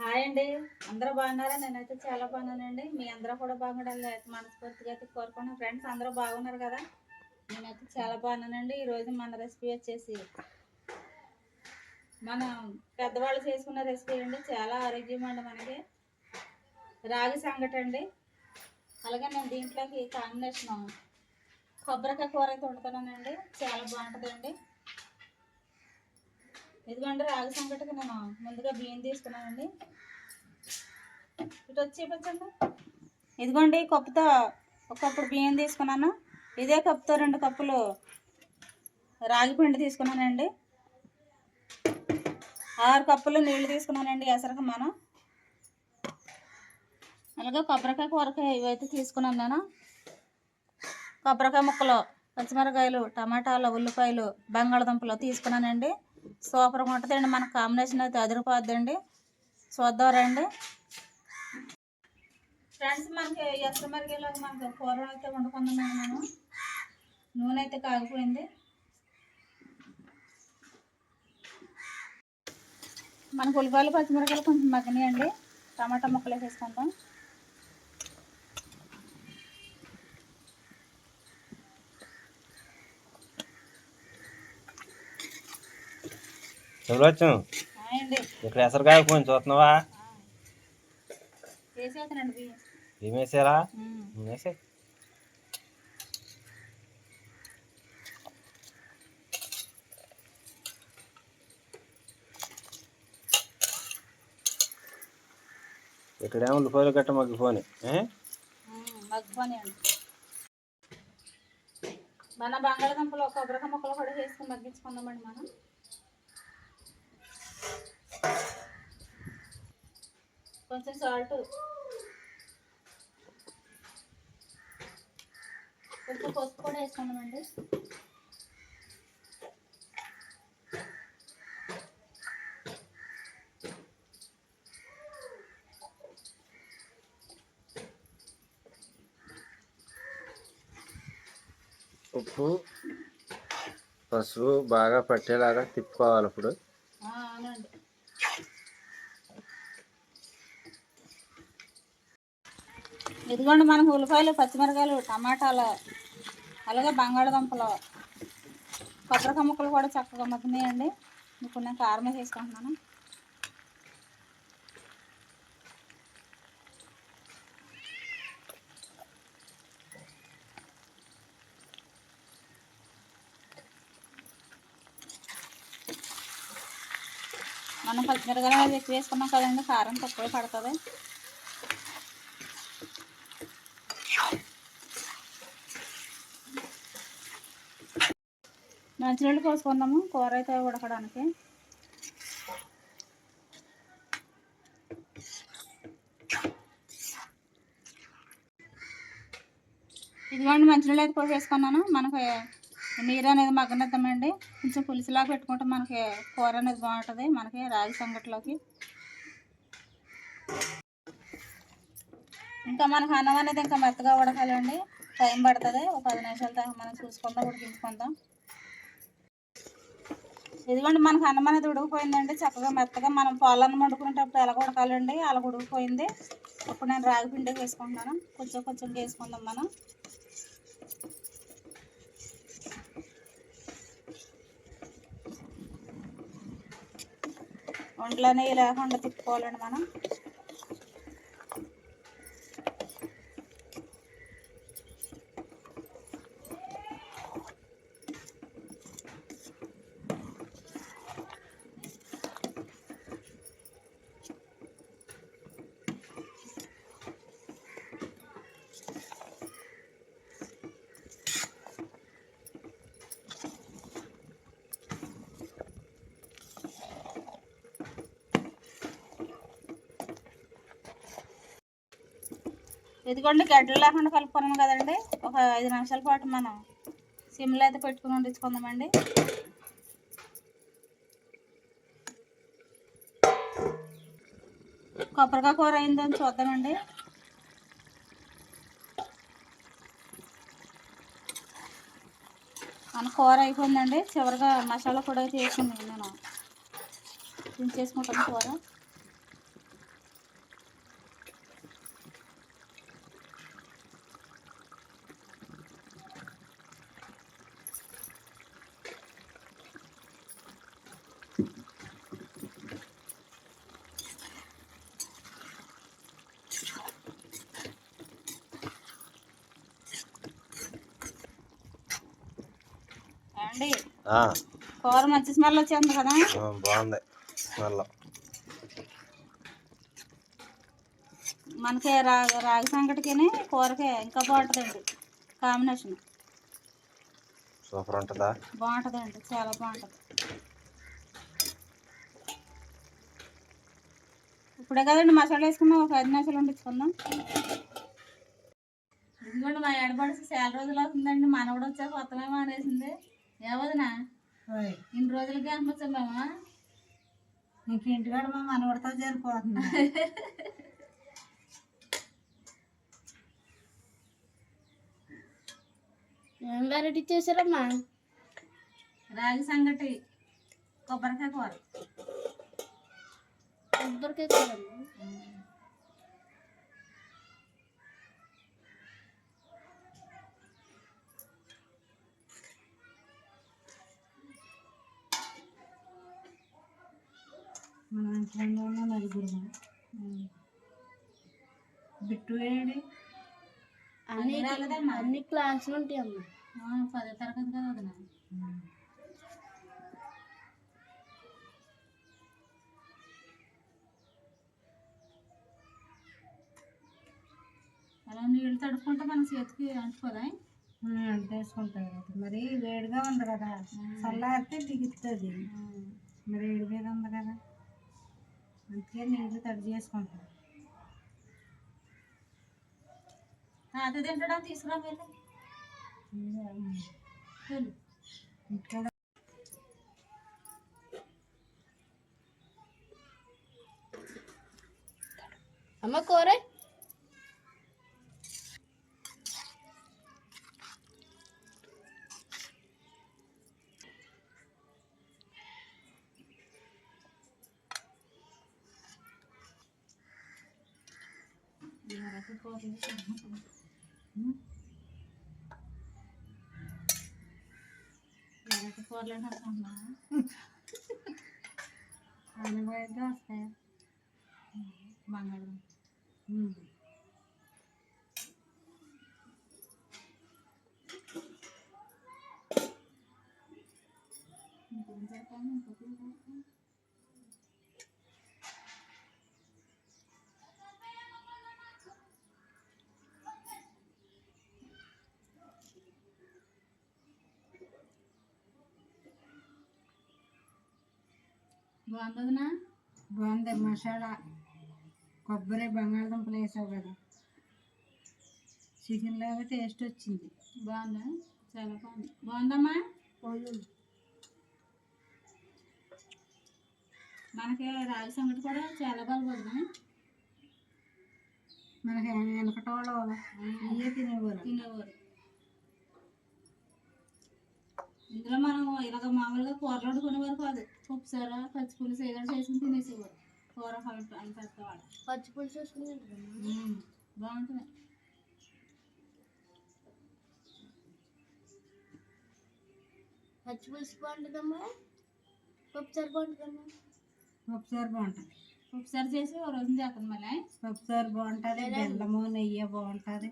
Hi అండి. అందరూ బాగున్నారా? నేనైతే చాలా బాగున్నానండి. మీ అందరూ కూడా బాగుండాలి మనస్ఫూర్తిగా అయితే కోరుకున్నాను ఫ్రెండ్స్ అందరూ బాగున్నారు కదా? నేనైతే చాలా బాగున్నానండి. ఈరోజు మన రెసిపీ వచ్చేసి మనం పెద్దవాళ్ళు చేసుకున్న రెసిపీ అండి. చాలా ఆరోగ్యం అండి మనకి రాగి సంగటి అండి. అలాగే నేను దీంట్లోకి కాంబినేషన్ కొబ్బరికాయ కూర అయితే వండుతున్నానండి. చాలా బాగుంటుందండి. ఇదిగోండి రాగి సంగటికి నేను ముందుగా బియ్యం తీసుకున్నానండి. ఇటు వచ్చి చూపించండి ఇదిగోండి కప్పుతో ఒక కప్పుడు బియ్యం తీసుకున్నాను. ఇదే కప్పుతో రెండు కప్పులు రాగి పిండి తీసుకున్నానండి. ఆరు కప్పులు నీళ్ళు తీసుకున్నానండి ఎసరికి మనం. అలాగే కొబ్బరికాయ కూరకాయ ఇవైతే తీసుకున్నాను నేను. కొబ్బరికాయ ముక్కలు పచ్చిమిరకాయలు టమాటాలు ఉల్లిపాయలు బంగాళదుంపలు తీసుకున్నానండి. సూపర్గా ఉంటుందండి. మన కాంబినేషన్ అయితే అదిరిపోద్దండి. చూద్దాం రండి. ఫ్రెండ్స్ మనకి ఎసరు మనకి కూర అయితే వండుకుందామండి మనం. నూనె అయితే కాగిపోయింది. మనకు ఉల్లిపాయలు పచ్చిమిరకాయలు కొంచెం మగ్గినాయండి. టమాటా ముక్కలు వేసేసుకుంటాం అండి ఇక్కడ ఎసరుకాయ పోయి చూస్తున్నావా? ఏం వేసారా. వేసే ఇక్కడేమో ఉల్లిపాయలు గట్ట మగ్గిపోని మన బంగాళదుంపలు కొబ్బరికాయ ముక్కలు కూడా వేసుకుని మగ్గించుకుందామండి మనం. కొంచెం సాల్ట్. కొంచెం పసుపు కూడా వేసుకున్నామండి ఉప్పు పసుపు బాగా పట్టేలాగా తిప్పుకోవాలి ఇప్పుడు. ఇదిగోండి మనం ఉల్లిపాయలు పచ్చిమిరకాయలు టమాటాలు అలాగే బంగాళదుంపలు. కొబ్బరికాయ ముక్కలు కూడా చక్కగా మగ్గినాయండి ఇప్పుడు నేను కారం వేసుకుంటున్నాను. మనం పచ్చిమిరకాయలు ఎక్కువ వేసుకున్నాం కదండి కారం తక్కువ పడుతుంది. మంచినీళ్ళు పోసుకుందాము కూర అయితే ఉడకడానికి. ఇదిగోండి మంచినీళ్ళు అయితే పోసేసుకున్నాను. మనకి నీరు అనేది మగ్గనిద్దామండి. కొంచెం పులుసులా పెట్టుకుంటే మనకి కూర అనేది బాగుంటుంది. మనకి రాగి సంగట్లోకి. ఇంకా మనకు అన్నం అనేది ఇంకా మెత్తగా ఉడకాలండి. టైం పడుతుంది. ఒక పది నిమిషాల దాకా మనం చూసుకుందాం ఉడికించుకుందాం. ఇదిగోండి మనకు అన్నం అనేది ఉడికిపోయిందండి. చక్కగా మెత్తగా మనం పాలన్నం వండుకునేటప్పుడు ఎలా ఉడకాలండి? అలా ఉడికిపోయింది. ఇప్పుడు నేను రాగి పిండి వేసుకుంటున్నాను. కొంచెం కొంచెం వేసుకుందాం మనం. ఒంట్లోనే లేకుండా తిప్పుకోవాలండి మనం. ఇదిగోండి గడ్డలు లేకుండా కలుపుకున్నాం కదండి. ఒక ఐదు నిమిషాల పాటు మనం సిమ్లో అయితే పెట్టుకుని వండించుకుందామండి కొబ్బరికాయ కూర అయిందని చూద్దామండి. మన కూర అయిపోయిందండి. చివరిగా మసాలా కూడా చేసింది నేను. దించేసుకుంటాను కూర. అండి కూర మంచి స్మెల్ వచ్చేస్తుంది కదా? బాగుంది. స్మెల్. మనకి రాగి రాగి సంగటికి కూరకి ఇంకా బాగుంటుందండి. కాంబినేషన్. సూపర్ ఉంటుందా? బాగుంటుందండి. చాలా బాగుంటుంది. ఇప్పుడే కదండి మసాలా వేసుకున్నాం. ఒక ఐదు నిమిషాలు వండించుకుందాం ఇదిగోండి మా ఏడబడిసి చాలా రోజులు అవుతుందండి. మనవడు వచ్చాక కొత్తమే మానేసింది. ఏవదినా ఇన్ని రోజులకి అనిపించాం మేము నీకు ఇంటికాడ మా మనవడితో జరిపోతుంది ఏం వెరైటీ చేశారమ్మా? రాగి సంగటి కొబ్బరికాయ కూర. కొబ్బరికాయ కూర మన ఉన్న నలుగురు బిట్టు ఏడి? అన్ని అన్ని క్లాసులు ఉంటాయి అమ్మా. పదో తరగతి కదా వదినా. అలా నీళ్ళు తడుపుకుంటే మన చేతికి అంటుకోదా? అంటేసుకుంటారు కదా. మరి వేడిగా ఉంది కదా. చల్లారితే దిగుతుంది. మరి వేడి మీద ఉంది కదా. అందుకే నీళ్ళు తడి చేసుకుంటారు అది తింటడా తీసుకురా వెళ్ళి. అమ్మ కూర? కూరలు అనుకుంటున్నా అనబోయేది వస్తాయి బంగాళం ఉమ్. ఇంకేం చేస్తాను ఇంకొకటి చేస్తాను బాగుంటుందినా బాగుంది మసాలా. కొబ్బరి బంగాళదుంపలు వేసావు కదా. చికెన్ లాగా టేస్ట్ వచ్చింది. బాగుందా? చాలా బాగుంది. బాగుందమ్మా? మనకి రాగి సంగటి కూడా చాలా బాగా పడుతుంది మనకి వెనకటోళ్ళు ఇవే తినేవారు. తినేవారు. ఇందులో మనం ఇలాగ మామూలుగా కూరలు వండుకునేవారు కాదు. ఉప్పుసార పచ్చి పులుసు ఏదో చేసుకుని తినేసేవారు. కూర అని పెద్దవాడు పచ్చి పులుసు వేసుకుని బాగుంటుంది. పచ్చి పులుసు బాగుంటుందమ్మా? పప్పుసారి బాగుంటుందమ్మా? ఒకసారి బాగుంటుంది. ఒకసారి చేసి ఓ రోజు చేస్తాను మళ్ళీ. ఒకసారి బాగుంటుంది. బెల్లము నెయ్యి బాగుంటుంది.